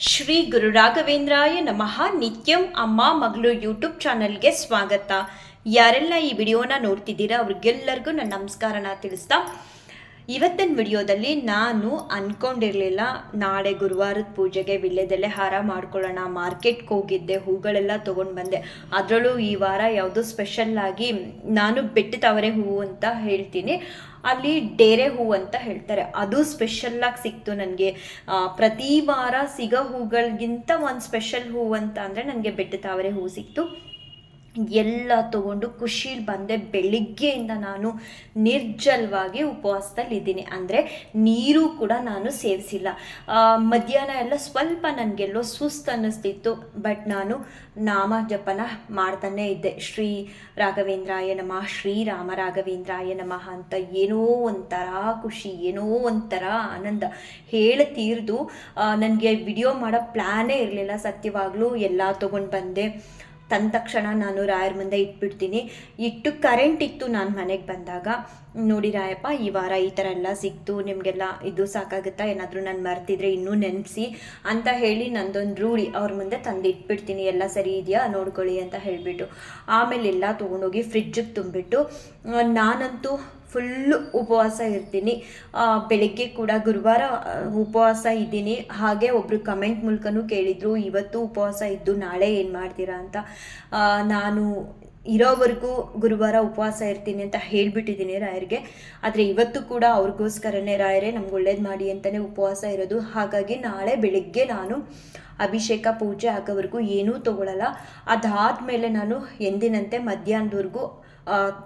ಶ್ರೀ ಗುರು ರಾಘವೇಂದ್ರಾಯ ನಮಃ. ನಿತ್ಯಂ ಅಮ್ಮ ಮಗಳು ಯೂಟ್ಯೂಬ್ ಚಾನಲ್ಗೆ ಸ್ವಾಗತ. ಯಾರೆಲ್ಲ ಈ ವಿಡಿಯೋನ ನೋಡ್ತಿದ್ದೀರಾ ಅವ್ರಿಗೆಲ್ಲರಿಗೂ ನನ್ನ ನಮಸ್ಕಾರನ ತಿಳಿಸ್ತಾ ಇವತ್ತಿನ ವಿಡಿಯೋದಲ್ಲಿ ನಾನು ಅಂದ್ಕೊಂಡಿರಲಿಲ್ಲ ನಾಳೆ ಗುರುವಾರದ ಪೂಜೆಗೆ ವಿಳ್ಯದೆಲೆ ಹಾರ ಮಾಡ್ಕೊಳ್ಳೋಣ, ಮಾರ್ಕೆಟ್ಗೆ ಹೋಗಿದ್ದೆ, ಹೂಗಳೆಲ್ಲ ತೊಗೊಂಡು ಬಂದೆ. ಅದರಲ್ಲೂ ಈ ವಾರ ಯಾವುದೋ ಸ್ಪೆಷಲ್ ಆಗಿ ನಾನು ಬೆಟ್ಟದವರೆ ಹೂವು ಅಂತ ಹೇಳ್ತೀನಿ. ಅಲ್ಲಿ ಡೇರೆ ಹೂ ಅಂತ ಹೇಳ್ತಾರೆ. ಅದು ಸ್ಪೆಷಲ್ಲಾಗಿ ಸಿಕ್ತು ನನಗೆ. ಪ್ರತಿ ವಾರ ಸಿಗೋ ಹೂಗಳಿಗಿಂತ ಒಂದು ಸ್ಪೆಷಲ್ ಹೂವು ಅಂತ ಅಂದರೆ ನನಗೆ ಬೆಟ್ಟ ತಾವರೆ ಹೂವು ಸಿಕ್ತು. ಎಲ್ಲ ತಗೊಂಡು ಖುಷೀಲಿ ಬಂದೆ. ಬೆಳಿಗ್ಗೆಯಿಂದ ನಾನು ನಿರ್ಜಲವಾಗಿ ಉಪವಾಸದಲ್ಲಿದ್ದೀನಿ. ಅಂದರೆ ನೀರು ಕೂಡ ನಾನು ಸೇವಿಸಿಲ್ಲ. ಮಧ್ಯಾಹ್ನ ಎಲ್ಲ ಸ್ವಲ್ಪ ನನಗೆಲ್ಲೋ ಸುಸ್ತು ಅನ್ನಿಸ್ತಿತ್ತು. ಬಟ್ ನಾನು ನಾಮ ಜಪನ ಮಾಡ್ತಾನೆ ಇದ್ದೆ. ಶ್ರೀ ರಾಘವೇಂದ್ರಾಯ ನಮಃ ಶ್ರೀರಾಮ ರಾಘವೇಂದ್ರಾಯ ನಮಃ ಅಂತ ಏನೋ ಒಂಥರ ಖುಷಿ, ಏನೋ ಒಂಥರ ಆನಂದ ಹೇಳಿ ತೀರ್ದು ನನಗೆ ವಿಡಿಯೋ ಮಾಡೋ ಪ್ಲ್ಯಾನೇ ಇರಲಿಲ್ಲ ಸತ್ಯವಾಗಲೂ. ಎಲ್ಲ ತೊಗೊಂಡು ಬಂದೆ. ತಂದ ತಕ್ಷಣ ನಾನು ರಾಯರ ಮುಂದೆ ಇಟ್ಬಿಡ್ತೀನಿ. ಇಟ್ಟು ಕರೆಂಟ್ ಇತ್ತು ನಾನು ಮನೆಗೆ ಬಂದಾಗ. ನೋಡಿ ರಾಯಪ್ಪ, ಈ ವಾರ ಈ ಥರ ಎಲ್ಲ ಸಿಕ್ತು, ನಿಮಗೆಲ್ಲ ಇದು ಸಾಕಾಗುತ್ತಾ? ಏನಾದರೂ ನಾನು ಮರ್ತಿದ್ರೆ ಇನ್ನೂ ನೆನೆಸಿ ಅಂತ ಹೇಳಿ ನಂದೊಂದು ರೂಢಿ ಅವ್ರ ಮುಂದೆ ತಂದು ಇಟ್ಬಿಡ್ತೀನಿ. ಎಲ್ಲ ಸರಿ ಇದೆಯಾ? ನೋಡ್ಕೊಳ್ಳಿ ಅಂತ ಹೇಳಿಬಿಟ್ಟು. ಆಮೇಲೆ ಎಲ್ಲ ತೊಗೊಂಡೋಗಿ ಫ್ರಿಡ್ಜಿಗೆ ತುಂಬಿಟ್ಟು. ನಾನಂತೂ ಫುಲ್ಲು ಉಪವಾಸ ಇರ್ತೀನಿ. ಬೆಳಗ್ಗೆ ಕೂಡ ಗುರುವಾರ ಉಪವಾಸ ಇದ್ದೀನಿ. ಹಾಗೆ ಒಬ್ಬರು ಕಮೆಂಟ್ ಮೂಲಕನೂ ಕೇಳಿದರು, ಇವತ್ತು ಉಪವಾಸ ಇದ್ದು ನಾಳೆ ಏನು ಮಾಡ್ತೀರಾ ಅಂತ. ನಾನು ಇರೋವರೆಗೂ ಗುರುವಾರ ಉಪವಾಸ ಇರ್ತೀನಿ ಅಂತ ಹೇಳಿಬಿಟ್ಟಿದ್ದೀನಿ ರಾಯರಿಗೆ. ಆದರೆ ಇವತ್ತು ಕೂಡ ಅವ್ರಿಗೋಸ್ಕರನೇ ರಾಯರೇ, ನಮ್ಗೆ ಒಳ್ಳೇದು ಮಾಡಿ ಅಂತಲೇ ಉಪವಾಸ ಇರೋದು. ಹಾಗಾಗಿ ನಾಳೆ ಬೆಳಿಗ್ಗೆ ನಾನು ಅಭಿಷೇಕ ಪೂಜೆ ಆಗೋವರೆಗೂ ಏನೂ ತೊಗೊಳಲ್ಲ. ಅದಾದಮೇಲೆ ನಾನು ಎಂದಿನಂತೆ ಮಧ್ಯಾಹ್ನದವರೆಗೂ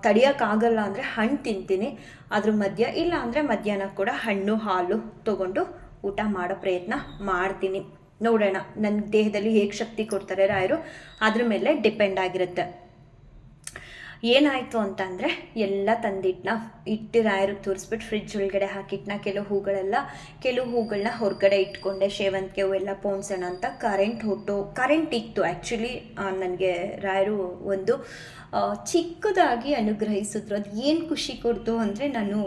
ತಡಿಯೋಕ್ಕಾಗಲ್ಲ ಅಂದರೆ ಹಣ್ಣು ತಿಂತೀನಿ, ಅದ್ರ ಮಧ್ಯ ಇಲ್ಲ ಅಂದರೆ ಮಧ್ಯಾಹ್ನ ಕೂಡ ಹಣ್ಣು, ಹಾಲು ತೊಗೊಂಡು ಊಟ ಮಾಡೋ ಪ್ರಯತ್ನ ಮಾಡ್ತೀನಿ. ನೋಡೋಣ ನನ್ನ ದೇಹದಲ್ಲಿ ಹೇಗೆ ಶಕ್ತಿ ಕೊಡ್ತಾರೆ ರಾಯರು, ಅದ್ರ ಮೇಲೆ ಡಿಪೆಂಡ್ ಆಗಿರುತ್ತೆ. ಏನಾಯಿತು ಅಂತಂದರೆ ಎಲ್ಲ ತಂದಿಟ್ನ ಇಟ್ಟು ರಾಯರಿಗೆ ತೋರಿಸ್ಬಿಟ್ಟು ಫ್ರಿಡ್ಜ್ ಒಳಗಡೆ ಹಾಕಿಟ್ನ, ಕೆಲವು ಹೂಗಳೆಲ್ಲ, ಕೆಲವು ಹೂಗಳನ್ನ ಹೊರಗಡೆ ಇಟ್ಕೊಂಡೆ ಸೇವಂತಿಗೆ ಎಲ್ಲ ಪೋಣಿಸೋಣ ಅಂತ ಕರೆಂಟ್ ಹೊಟ್ಟು ಕರೆಂಟ್ ಇತ್ತು ಆ್ಯಕ್ಚುಲಿ ನನಗೆ ರಾಯರು ಒಂದು ಚಿಕ್ಕದಾಗಿ ಅನುಗ್ರಹಿಸಿದ್ರು. ಅದು ಏನು ಖುಷಿ ಕೊಡ್ತು ಅಂದರೆ ನಾನು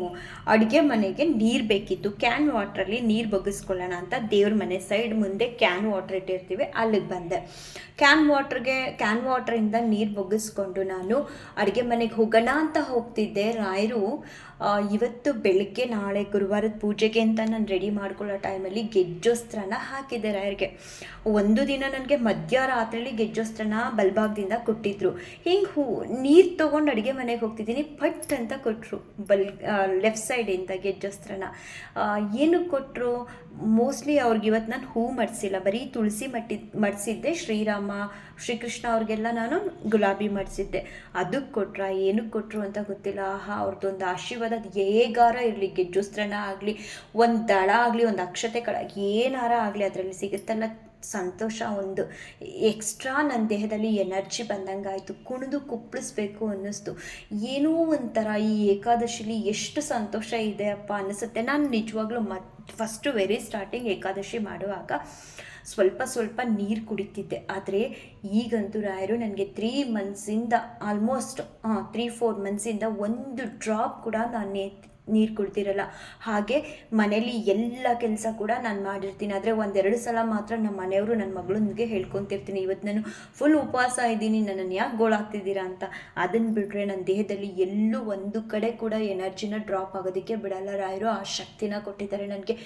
ಅಡುಗೆ ಮನೆಗೆ ನೀರು ಬೇಕಿತ್ತು. ಕ್ಯಾನ್ ವಾಟ್ರಲ್ಲಿ ನೀರು ಬಗ್ಗಿಸ್ಕೊಳ್ಳೋಣ ಅಂತ ದೇವ್ರ ಮನೆ ಸೈಡ್ ಮುಂದೆ ಕ್ಯಾನ್ ವಾಟ್ರ್ ಇಟ್ಟಿರ್ತೀವಿ, ಅಲ್ಲಿಗೆ ಬಂದೆ. ಕ್ಯಾನ್ ವಾಟ್ರಿಗೆ ಕ್ಯಾನ್ ವಾಟ್ರಿಂದ ನೀರು ಬಗ್ಗಿಸ್ಕೊಂಡು ನಾನು ಅಡುಗೆ ಮನೆಗೆ ಹೋಗೋಣ ಅಂತ ಹೋಗ್ತಿದ್ದೆ. ರಾಯರು ಇವತ್ತು ಬೆಳಗ್ಗೆ, ನಾಳೆ ಗುರುವಾರದ ಪೂಜೆಗೆ ಅಂತ ನಾನು ರೆಡಿ ಮಾಡ್ಕೊಳ್ಳೋ ಟೈಮಲ್ಲಿ ಗೆಜ್ಜೋಸ್ತ್ರನ ಹಾಕಿದ್ದೆ ರಾಯರಿಗೆ. ಒಂದು ದಿನ ನನಗೆ ಮಧ್ಯರಾತ್ರಿಲಿ ಗೆಜ್ಜೋಸ್ತ್ರನ ಬಲ್ಭಾಗದಿಂದ ಕೊಟ್ಟಿದ್ರು. ಹಿಂಗೆ ಹೂ, ನೀರು ತೊಗೊಂಡು ಅಡುಗೆ ಮನೆಗೆ ಹೋಗ್ತಿದ್ದೀನಿ, ಪಟ್ ಅಂತ ಕೊಟ್ಟರು ಬಲ್ ಲೆಫ್ಟ್ ಸೈಡಿಂದ ಗೆಜ್ಜೋಸ್ತ್ರನ. ಏನು ಕೊಟ್ಟರು ಮೋಸ್ಟ್ಲಿ ಅವ್ರಿಗೆ ಇವತ್ತು ನಾನು ಹೂ ಮಡಿಸಿಲ್ಲ. ಬರೀ ತುಳಸಿ ಮಟ್ಟಿ, ಮಡಿಸಿದ್ದೆ ಶ್ರೀರಾಮ, ಶ್ರೀಕೃಷ್ಣ ಅವ್ರಿಗೆಲ್ಲ ನಾನು ಗುಲಾಬಿ ಮಡಿಸಿದ್ದೆ. ಅದಕ್ಕೆ ಕೊಟ್ರ, ಏನಕ್ಕೆ ಕೊಟ್ಟರು ಅಂತ ಗೊತ್ತಿಲ್ಲ. ಆಹಾ ಅವ್ರದ್ದೊಂದು ಆಶೀರ್ವಾದ ಹೇಗಾರ ಇರಲಿ, ಗೆಜ್ಜುಸ್ತ್ರನ ಆಗಲಿ, ಒಂದು ದಳ ಆಗಲಿ, ಒಂದು ಅಕ್ಷತೆ ಕಳ ಏನಾರ ಆಗಲಿ, ಅದರಲ್ಲಿ ಸಿಗುತ್ತಲ್ಲ. ಸಂತೋಷ, ಒಂದು ಎಕ್ಸ್ಟ್ರಾ ನನ್ನ ದೇಹದಲ್ಲಿ ಎನರ್ಜಿ ಬಂದಂಗೆ ಆಯಿತು ಕುಣಿದು ಕುಪ್ಪಳಿಸ್ಬೇಕು ಅನ್ನಿಸ್ತು. ಏನೋ ಒಂಥರ ಈ ಏಕಾದಶಿಲಿ ಎಷ್ಟು ಸಂತೋಷ ಇದೆ ಅಪ್ಪ ಅನಿಸುತ್ತೆ ನಾನು ನಿಜವಾಗ್ಲೂ ಮತ್ ಫಸ್ಟು ವೆರಿ ಸ್ಟಾರ್ಟಿಂಗ್ ಏಕಾದಶಿ ಮಾಡುವಾಗ ಸ್ವಲ್ಪ ಸ್ವಲ್ಪ ನೀರು ಕುಡಿತಿದ್ದೆ. ಆದರೆ ಈಗಂತೂ ರಾಯರು ನನಗೆ ತ್ರೀ ಮಂತ್ಸಿಂದ ಆಲ್ಮೋಸ್ಟ್ ಹಾಂ ತ್ರೀ ಫೋರ್ ಮಂತ್ಸಿಂದ ಒಂದು ಡ್ರಾಪ್ ಕೂಡ ನಾನು ನೀರು ಕುಡ್ತಿರಲ್ಲ ಹಾಗೆ ಮನೇಲಿ ಎಲ್ಲ ಕೆಲಸ ಕೂಡ ನಾನು ಮಾಡಿರ್ತೀನಿ. ಆದರೆ ಒಂದೆರಡು ಸಲ ಮಾತ್ರ ನಮ್ಮ ಮನೆಯವರು ನನ್ನ ಮಗಳೊಂದಿಗೆ ಹೇಳ್ಕೊತಿರ್ತೀನಿ. ಇವತ್ತು ನಾನು ಫುಲ್ ಉಪವಾಸ ಇದ್ದೀನಿ. ನನ್ನನ್ನು ಯಾಕೆ ಗೋಳಾಗ್ತಿದ್ದೀರಾ ಅಂತ. ಅದನ್ನು ಬಿಟ್ಟರೆ ನನ್ನ ದೇಹದಲ್ಲಿ ಎಲ್ಲೂ ಒಂದು ಕಡೆ ಕೂಡ ಎನರ್ಜಿನ ಡ್ರಾಪ್ ಆಗೋದಕ್ಕೆ ಬಿಡಲ್ಲ ರಾಯರು. ಆ ಶಕ್ತಿನ ಕೊಟ್ಟಿದ್ದಾರೆ ನನಗೆ.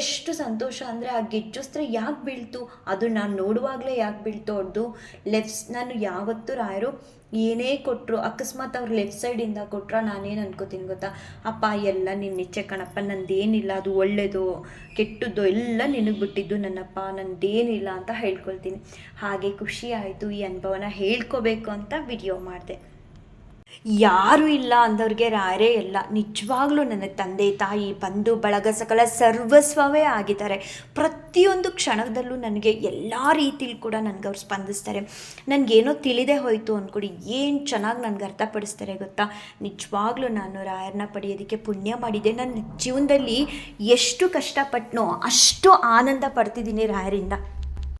ಎಷ್ಟು ಸಂತೋಷ ಅಂದರೆ ಆ ಗೆಜ್ಜುಸ್ತ್ರ ಯಾಕೆ ಬೀಳ್ತು? ಅದು ನಾನು ನೋಡುವಾಗಲೇ ಯಾಕೆ ಬೀಳ್ತು ಅವ್ರದ್ದು ಲೆಫ್ಟ್ಸ್ ನಾನು ಯಾವತ್ತೂ ರಾಯರು ಏನೇ ಕೊಟ್ಟರು ಅಕಸ್ಮಾತ್ ಅವ್ರು ಲೆಫ್ಟ್ ಸೈಡಿಂದ ಕೊಟ್ರ ನಾನೇನು ಅನ್ಕೋತೀನಿ ಗೊತ್ತಾ? ಅಪ್ಪ, ಎಲ್ಲ ನಿನ್ನ ಇಚ್ಛೆ ಕಣಪ್ಪ, ನಂದೇನಿಲ್ಲ, ಅದು ಒಳ್ಳೇದು, ಕೆಟ್ಟದ್ದು, ಎಲ್ಲ ನಿನಗೆ ಬಿಟ್ಟಿದ್ದು ನನ್ನಪ್ಪ, ನಂದೇನಿಲ್ಲ ಅಂತ ಹೇಳ್ಕೊಳ್ತೀನಿ. ಹಾಗೆ ಖುಷಿ ಆಯಿತು, ಈ ಅನುಭವನ ಹೇಳ್ಕೋಬೇಕು ಅಂತ ವಿಡಿಯೋ ಮಾಡಿದೆ. ಯಾರು ಇಲ್ಲ ಅಂದವ್ರಿಗೆ ರಾಯರೇ ಇಲ್ಲ. ನಿಜವಾಗ್ಲೂ ನನ್ನ ತಂದೆ, ತಾಯಿ, ಬಂಧು, ಬಳಗ ಸಕಲ ಸರ್ವಸ್ವವೇ ಆಗಿದ್ದಾರೆ. ಪ್ರತಿಯೊಂದು ಕ್ಷಣದಲ್ಲೂ ನನಗೆ ಎಲ್ಲ ರೀತಿಲಿ ಕೂಡ ನನಗೆ ಅವ್ರು ಸ್ಪಂದಿಸ್ತಾರೆ. ನನಗೇನೋ ತಿಳಿದೇ ಹೋಯಿತು ಅಂದ್ಕೊಡಿ, ಏನು ಚೆನ್ನಾಗಿ ನನಗೆ ಅರ್ಥಪಡಿಸ್ತಾರೆ ಗೊತ್ತಾ? ನಿಜವಾಗ್ಲೂ ನಾನು ರಾಯರನ್ನ ಪಡೆಯೋದಕ್ಕೆ ಪುಣ್ಯ ಮಾಡಿದೆ ನನ್ನ ಜೀವನದಲ್ಲಿ ಎಷ್ಟು ಕಷ್ಟಪಟ್ಟನೋ ಅಷ್ಟು ಆನಂದ ಪಡ್ತಿದ್ದೀನಿ ರಾಯರಿಂದ.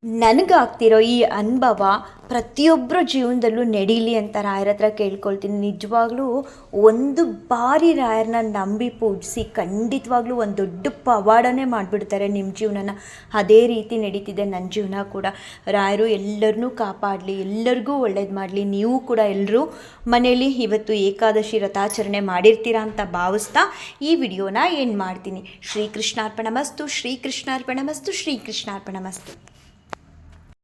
ನನಗಾಗ್ತಿರೋ ಈ ಅನುಭವ ಪ್ರತಿಯೊಬ್ಬರ ಜೀವನದಲ್ಲೂ ನಡೀಲಿ ಅಂತ ರಾಯರ ಹತ್ರ ಕೇಳ್ಕೊಳ್ತೀನಿ. ನಿಜವಾಗ್ಲೂ ಒಂದು ಬಾರಿ ರಾಯರನ್ನ ನಂಬಿ ಪೂಜಿಸಿ ಖಂಡಿತವಾಗ್ಲೂ ಒಂದು ದೊಡ್ಡ ಪವಾಡನೇ ಮಾಡಿಬಿಡ್ತಾರೆ ನಿಮ್ಮ ಜೀವನನ. ಅದೇ ರೀತಿ ನಡೀತಿದೆ ನನ್ನ ಜೀವನ ಕೂಡ. ರಾಯರು ಎಲ್ಲರನ್ನೂ ಕಾಪಾಡಲಿ, ಎಲ್ಲರಿಗೂ ಒಳ್ಳೇದು ಮಾಡಲಿ. ನೀವು ಕೂಡ ಎಲ್ಲರೂ ಮನೇಲಿ ಇವತ್ತು ಏಕಾದಶಿ ರಥಾಚರಣೆ ಮಾಡಿರ್ತೀರಾ ಅಂತ ಭಾವಿಸ್ತಾ ಈ ವಿಡಿಯೋನ ಏನು ಮಾಡ್ತೀನಿ. ಶ್ರೀಕೃಷ್ಣಾರ್ಪಣ ಮಸ್ತು ಶ್ರೀಕೃಷ್ಣಾರ್ಪಣ ಮಸ್ತು ಶ್ರೀಕೃಷ್ಣಾರ್ಪಣ ಮಸ್ತು.